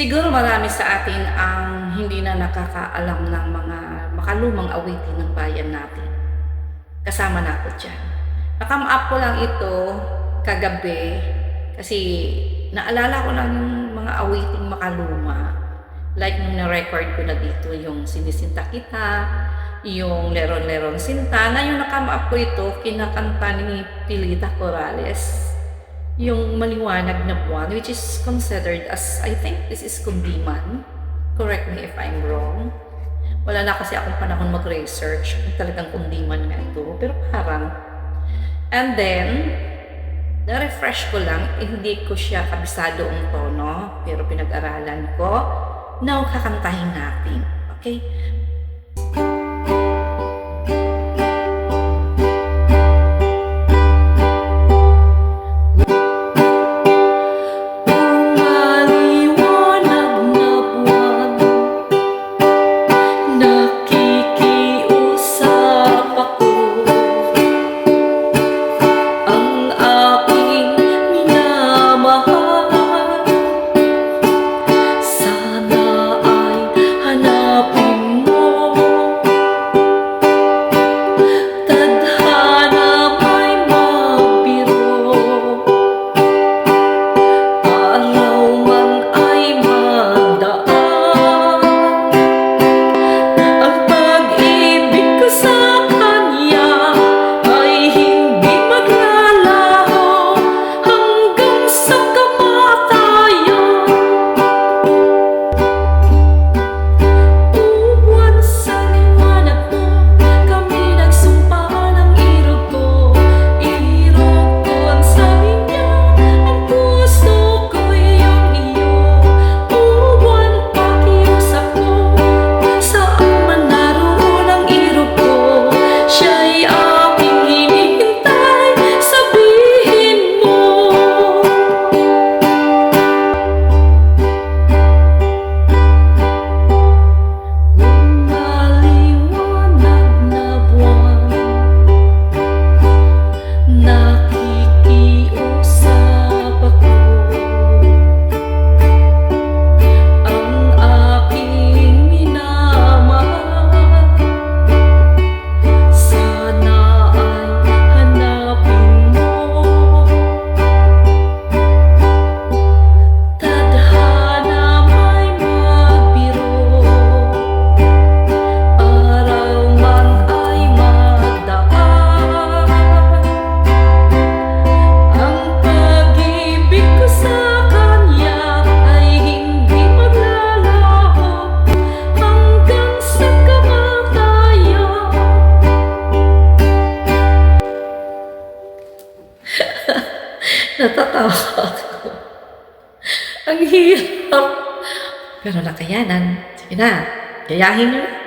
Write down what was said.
Siguro marami sa atin ang hindi na nakakaalam ng mga makalumang awitin ng bayan natin. Kasama na ako dyan. Nakam up ko lang ito kagabi kasi naalala ko lang yung mga awiting makaluma. Like nung na-record ko na dito yung Sinisinta Kita, yung Leron-Leron Sinta. Ngayon nakam up ko ito, kinakanta ni Pilita Corrales yung maliwanag na buwan, which is considered as, I think this is kundiman. Correct me if I'm wrong. Wala na kasi akong panahon mag-research kung talagang kundiman nga ito. Pero parang, and then, na-refresh ko lang, eh, hindi ko siya kabisado ang tono, pero pinag-aralan ko. Now, kakantahin natin. Okay? Natatawa ako. Ang hirap. Pero nakayanan. Sige na, gayahin niyo